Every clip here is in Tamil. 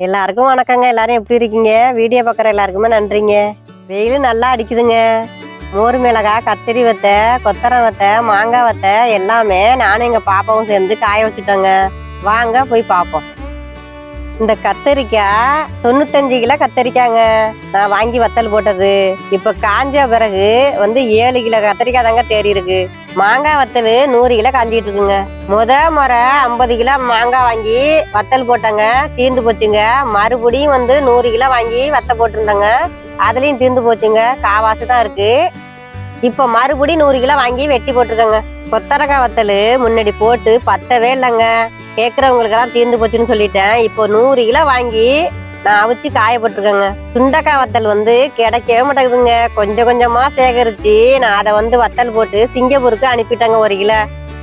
எல்லாருக்கும் வணக்கங்க. எல்லாரும் எப்படி இருக்கீங்க? வீடியோ பார்க்குற எல்லாருக்குமே நன்றிங்க. வெயில் நல்லா அடிக்குதுங்க. மோர் மிளகாய் கத்திரி வத்தை கொத்தரை வத்தை மாங்காய் வத்தை எல்லாமே நானும் எங்கள் பாப்பாவும் சேர்ந்து காய வச்சுட்டோங்க. வாங்க போய் பார்ப்போம் இந்த கத்தரிக்காய் தொண்ணூத்தஞ்சு கிலோ கத்தரிக்காங்க. நான் வாங்கி வத்தல் போட்டது. இப்போ காஞ்ச பிறகு வந்து ஏழு கிலோ கத்தரிக்காய் தாங்க தேறி இருக்கு. மாங்காய் வத்தல் நூறு கிலோ காஞ்சிட்டு இருக்குங்க. முத முறை ஐம்பது கிலோ மாங்காய் வாங்கி வத்தல் போட்டாங்க. தீர்ந்து போச்சுங்க. மறுபடியும் வந்து நூறு கிலோ வாங்கி வத்த போட்டிருந்தாங்க. அதுலயும் தீர்ந்து போச்சுங்க. காவாசு தான் இருக்கு. இப்போ மறுபடியும் நூறு கிலோ வாங்கி வெட்டி போட்டிருக்கேங்க. கொத்தரக்காய் வத்தல் முன்னாடி போட்டு பத்தவே இல்லைங்க. கேட்குறவங்களுக்கெல்லாம் தீர்ந்து போச்சுன்னு சொல்லிட்டேன். இப்போ நூறு கிலோ வாங்கி நான் அவிச்சு காயப்பட்டிருக்கேங்க சுண்டக்காய் வத்தல் வந்து கிடைக்கவே மாட்டேங்குதுங்க. கொஞ்சம் கொஞ்சமாக சேகரித்து நான் அதை வந்து வத்தல் போட்டு சிங்கப்பூருக்கு அனுப்பிட்டேங்க ஒரு கிலோ.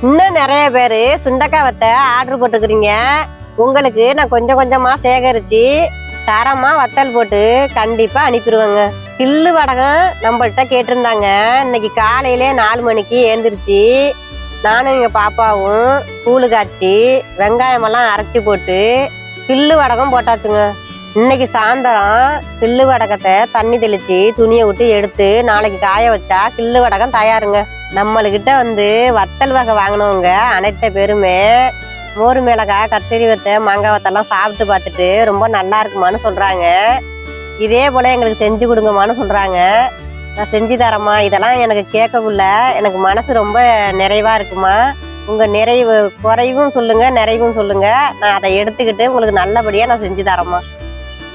இன்னும் நிறைய பேர் சுண்டக்காய் வத்தை ஆர்டர் போட்டுக்கிறீங்க உங்களுக்கு நான் கொஞ்சம் கொஞ்சமாக சேகரித்து தரமாக வத்தல் போட்டு கண்டிப்பாக அனுப்பிடுவேங்க. கில்லு வடகம் நம்மள்கிட்ட கேட்டிருந்தாங்க. இன்னைக்கு காலையிலே நாலு மணிக்கு ஏந்திரிச்சு நானும் எங்கள் பாப்பாவும் கூழு காய்ச்சி வெங்காயமெல்லாம் அரைச்சி போட்டு கில்லு வடகம் போட்டாச்சுங்க. இன்னைக்கு சாயந்தரம் பில்லு வடகத்தை தண்ணி தெளித்து துணியை விட்டு எடுத்து நாளைக்கு காய வச்சா பில்லு வடகம் தயாருங்க. நம்மளுக்கிட்ட வந்து வத்தல் வகை வாங்கினவங்க அனைத்த பேருமே மோர் மிளகாய் கத்திரி வத்தை மாங்காய் வத்தெல்லாம் சாப்பிட்டு பார்த்துட்டு ரொம்ப நல்லா இருக்குமான்னு சொல்கிறாங்க இதே போல் எங்களுக்கு செஞ்சு கொடுங்கம்மான்னு சொல்கிறாங்க நான் செஞ்சு தரேம்மா. இதெல்லாம் எனக்கு கேட்கக்குள்ள எனக்கு மனசு ரொம்ப நிறைவாக இருக்குமா? உங்கள் நிறைவு குறைவும் சொல்லுங்கள் நிறைவும் சொல்லுங்கள் நான் அதை எடுத்துக்கிட்டு உங்களுக்கு நல்லபடியாக நான் செஞ்சு தரேம்மா.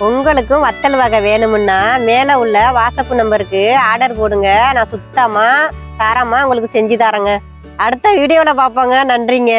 உங்களுக்கும் வத்தல் வகை வேணுமுன்னா மேலே உள்ள வாட்ஸ்அப் நம்பருக்கு ஆர்டர் போடுங்க. நான் சுத்தமாக தரமாக உங்களுக்கு செஞ்சு தரேங்க. அடுத்த வீடியோவில் பார்ப்போங்க. நன்றிங்க.